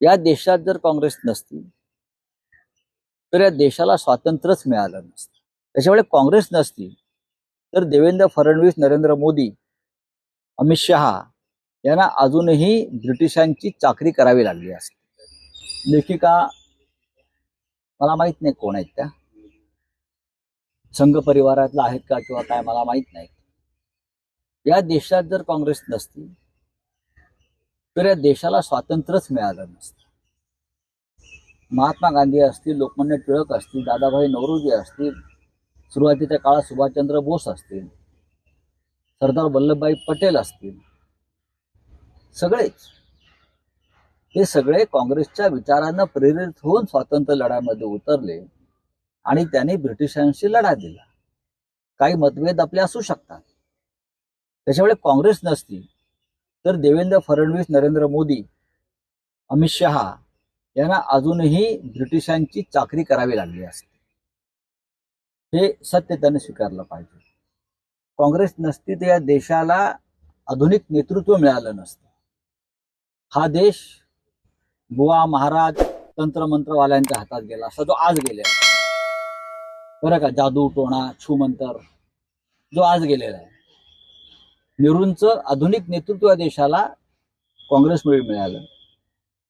या देशात जर काँग्रेस नसती तर या देशाला स्वातंत्र्यच मिळालं नसतं. त्याच्यामुळे काँग्रेस नसती तर देवेंद्र फडणवीस नरेंद्र मोदी अमित शहा यांना अजूनही ब्रिटिशांची चाकरी करावी लागली असते. लेखिका मला माहीत नाही कोण आहेत त्या. संघ परिवारातला आहेत का किंवा काय मला माहीत नाही. या देशात जर काँग्रेस नसती तर या देशाला स्वातंत्र्यच मिळालं नसतं. महात्मा गांधी असतील लोकमान्य टिळक असतील दादाभाई नवरोजी असतील सुरुवातीच्या काळात सुभाषचंद्र बोस असतील सरदार वल्लभभाई पटेल असतील सगळेच. हे सगळे काँग्रेसच्या विचारांना प्रेरित होऊन स्वातंत्र्य लढ्यामध्ये उतरले आणि त्यांनी ब्रिटिशांशी लढा दिला. काही मतभेद आपले असू शकतात. त्याच्यामुळे काँग्रेस नसती तर देवेंद्र फडणवीस नरेंद्र मोदी अमित शहा यांना अजूनही ब्रिटिशांची चाकरी करावी लागली असते. हे सत्य त्याने स्वीकारलं पाहिजे. काँग्रेस नसती तर या देशाला आधुनिक नेतृत्व मिळालं नसतं. हा देश बुवा महाराज तंत्रमंत्रवाल्यांच्या हातात गेला असा जो आज गेलेला बरं का जादू टोणा छूमंतर जो आज गेलेला आहे. नेहरूंचं आधुनिक नेतृत्व या देशाला काँग्रेसमुळे मिळालं.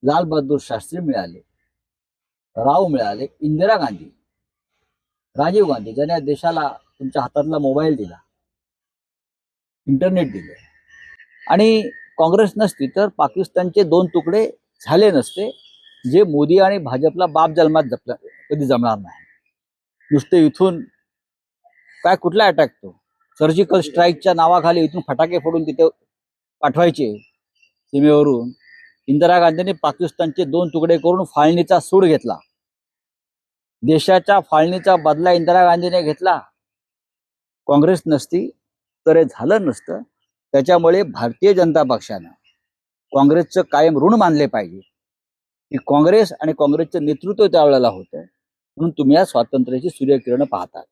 लाल बहादूर शास्त्री मिळाले. राव मिळाले. इंदिरा गांधी. राजीव गांधी ज्याने या देशाला तुमच्या हातातला मोबाईल दिला. इंटरनेट दिले. आणि काँग्रेस नसती तर पाकिस्तानचे दोन तुकडे झाले नसते जे मोदी आणि भाजपला बाप जन्मात जपला कधी जमणार नाही. नुसते इथून काय कुठला अटॅक तो? सर्जिकल स्ट्राईकच्या नावाखाली इथून फटाके फोडून तिथे पाठवायचे सीमेवरून. इंदिरा गांधींनी पाकिस्तानचे दोन तुकडे करून फाळणीचा सूड घेतला. देशाच्या फाळणीचा बदला इंदिरा गांधीने घेतला. काँग्रेस नसती तर हे झालं नसतं. त्याच्यामुळे भारतीय जनता पक्षानं काँग्रेसचं कायम ऋण मानले पाहिजे. की काँग्रेस आणि काँग्रेसचं नेतृत्व त्यावेळेला होतं. म्हणून तुम्ही या स्वातंत्र्याची सूर्यकिरण पाहतात.